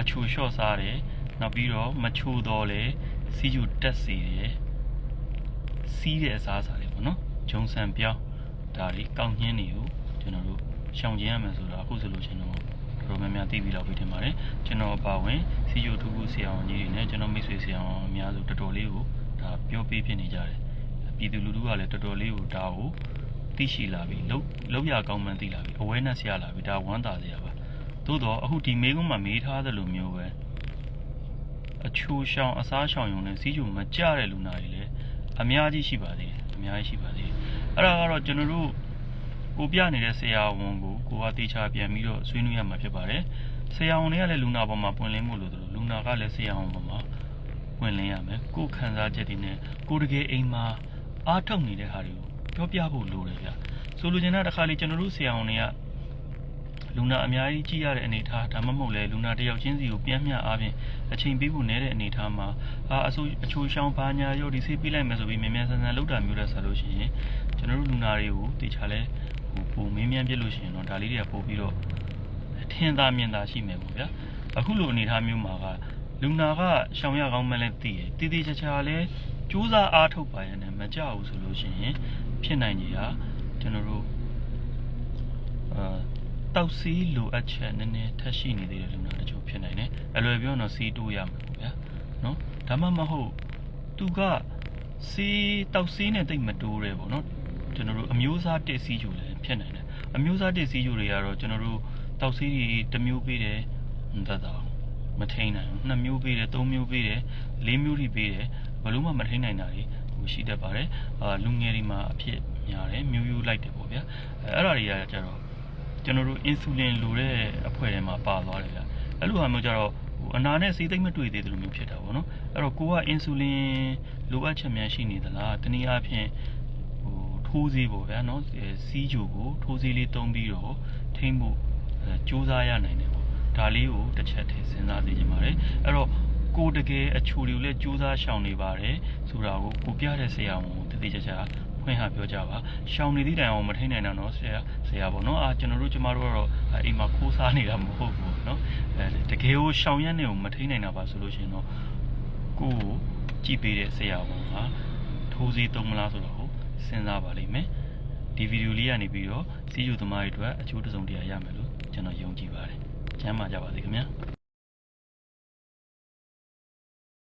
အချိုလျှော့စားတယ်နောက်ပြီးတော့မချိုတော့လေစီးကျူတက်စီတယ်စီးတဲ့အစားအစာတွေပေါ့နော်ဂျုံဆန်ပြောင်းဒါတွေကောက်ညင်းတွေကိုကျွန်တော်တို့ရှောင်ကျဉ်ရမယ်ဆိုတာအခုဆိုလို့ရှိရင်တော့တော်တော်များများသိပြီးတော့ပြီးထင်ပါတယ်ကျွန်တော်အပါဝင်စီးကျူထူးထူးဆရာဝန်ကြီးတွေနဲ့ကျွန်တော်မိတ်ဆွေဆရာဝန်အများစုတော်တော်လေးကိုဒါပြောပြဖြစ်နေကြတယ်ပြည်သူလူထုကလည်းတော်တော်လေးကိုဒါကိုသိရှိလာပြီလောက်လောက်ရကောင်းမှန်းသိလာပြီ awareness ရလာပြီဒါဝမ်းသာစရာပါ သို့တော့အခုဒီမေးခွန်းမှာမေးထားသလိုမျိုးပဲအချိုရှောင်အစားရှောင်ယုံနဲ့စီးကျူမကြတဲ့လူနာတွေလည်းအများကြီးရှိပါသေးတယ်အများကြီးရှိပါသေးတယ်အဲ့ဒါကတော့ကျွန်တော်တို့ကိုပြနေတဲ့ဆရာဝန်ကိုကိုကတေချာပြန်ပြီးတော့ဆွေးနွေးရမှာဖြစ်ပါတယ်ဆရာဝန်တွေကလည်းလူနာပေါ်မှာပွင့်လင်းမှုလို့တို့လူနာကလည်းဆရာဝန်ပေါ်မှာပွင့်လင်းရမယ်ကိုယ်ခံစားချက်တွေနဲ့ကိုယ်တကယ်အိမ်မှာအားထုတ်နေတဲ့ဟာတွေကိုပြောပြဖို့လိုတယ်ဗျဆိုလိုချင်တာတစ်ခါလေကျွန်တော်တို့ဆရာဝန်တွေက လူနာအများကြီးကြည့်ရတဲ့အနေအထားဒါမှမဟုတ်လေလူနာတစ်ယောက်ချင်းစီကိုပြန်မျှအားဖြင့်အချိန်ပေးဖို့နည်းတဲ့အနေအထားမှာအာအဆိုအချိုးရှောင်းဘာညာရောဒီဆေးပေးလိုက်မယ်ဆိုပြီးမြန်မြန်ဆန်ဆန်လုပ်တာမျိုးတဲ့ဆိုလို့ရှိရင်ကျွန်တော်တို့လူနာတွေကိုတေချာလဲဟိုပုံမင်းမြန်ပြစ်လို့ရှိရင်တော့ဒါလေးတွေကပို့ပြီးတော့ထင်သာမြင်သာရှိမယ်ပေါ့ဗျာအခုလိုအနေအထားမျိုးမှာကလူနာကရှောင်ရကောင်းမှလည်းသိတယ်တည်တည်ချာချာလဲစူးစမ်းအားထုတ်ပါရနဲ့မကြဘူးဆိုလို့ရှိရင်ဖြစ်နိုင်ကြီးဟာကျွန်တော်တို့အာ တောက်စီးလိုအပ်ချက်နည်းနည်းထပ်ရှိနေသေးတဲ့လူနာတချို့ဖြစ်နိုင်တယ်အလွယ်ပြောရင်တော့စီးတိုးရမှာပေါ့ဗျာနော်ဒါမှမဟုတ်သူကစီးတောက်စီးနဲ့တိတ်မတိုးရဲပေါ့နော်ကျွန်တော်တို့အမျိုးအစားတစ်စီးယူလည်းဖြစ်နိုင်တယ်အမျိုးအစားတစ်စီးယူတွေကတော့ကျွန်တော်တို့တောက်စီးတွေတစ်မျိုးပေးတယ်တတ်တော့မထိန်နိုင်ဘူးနှစ်မျိုးပေးတယ်သုံးမျိုးပေးတယ်လေးမျိုးထိပေးတယ်ဘယ်လို့မှမထိန်နိုင်တာတွေဟိုရှိတတ်ပါတယ်အာလူငယ်တွေမှာအဖြစ်များတယ်မျိုးရိုးလိုက်တယ်ပေါ့ဗျာအဲအဲ့ဒါတွေကကျတော့ ကျွန်တော်တို့အင်ဆူလင်လိုတဲ့အဖွဲ့ထဲမှာပါသွားတယ်ဗျအဲ့လိုဟာမျိုးကြတော့ဟိုအနာနဲ့စေးသိမ့်မတွေ့သေးတယ်လို့မျိုးဖြစ်တာပေါ့နော်အဲ့တော့ကိုကအင်ဆူလင်လိုအပ်ချက်များရှိနေသလားတနည်းအားဖြင့်ဟိုထိုးဆေးပေါ့ဗျာနော်အဲစီးကြိုကိုထိုးဆေးလေးတုံးပြီးတော့ထိမ့်ဖို့အဲစူးစမ်းရနိုင်တယ်ပေါ့ဒါလေးကိုတစ်ချက်ထည့်စဉ်းစားသိချင်ပါတယ်အဲ့တော့ကိုတကယ်အချိုတွေကိုလည်းစူးစမ်းရှောင်နေပါတယ်ဆိုတာကိုကိုပြတဲ့ဆရာဝန်ကိုတည်တည်ချာချာ ဖွင့်ဟပြောကြပါရှောင်နေသည့်တိုင်အောင်မထိန်နိုင်တော့နော်ဆရာဆရာပေါ့နော်အာကျွန်တော်တို့ကျမတို့ကတော့အိမ်မှာခိုးစားနေတာမဟုတ်ဘူးနော်အဲတကယ်ကိုရှောင်ရက်နေကိုမထိန်နိုင်တာပါဆိုလို့ရှိရင်တော့ကိုကိုကြည့်ပေးတဲ့ဆရာဝန်ကထိုးစီသုံးမလားဆိုတော့စဉ်းစားပါလိမ့်မယ်ဒီဗီဒီယိုလေးကနေပြီးတော့စီးယူသမားတွေအတွက်အကျိုးတစုံတရာရမယ်လို့ကျွန်တော်ယုံကြည်ပါတယ်ကျမ်းမာကြပါစေခင်ဗျာ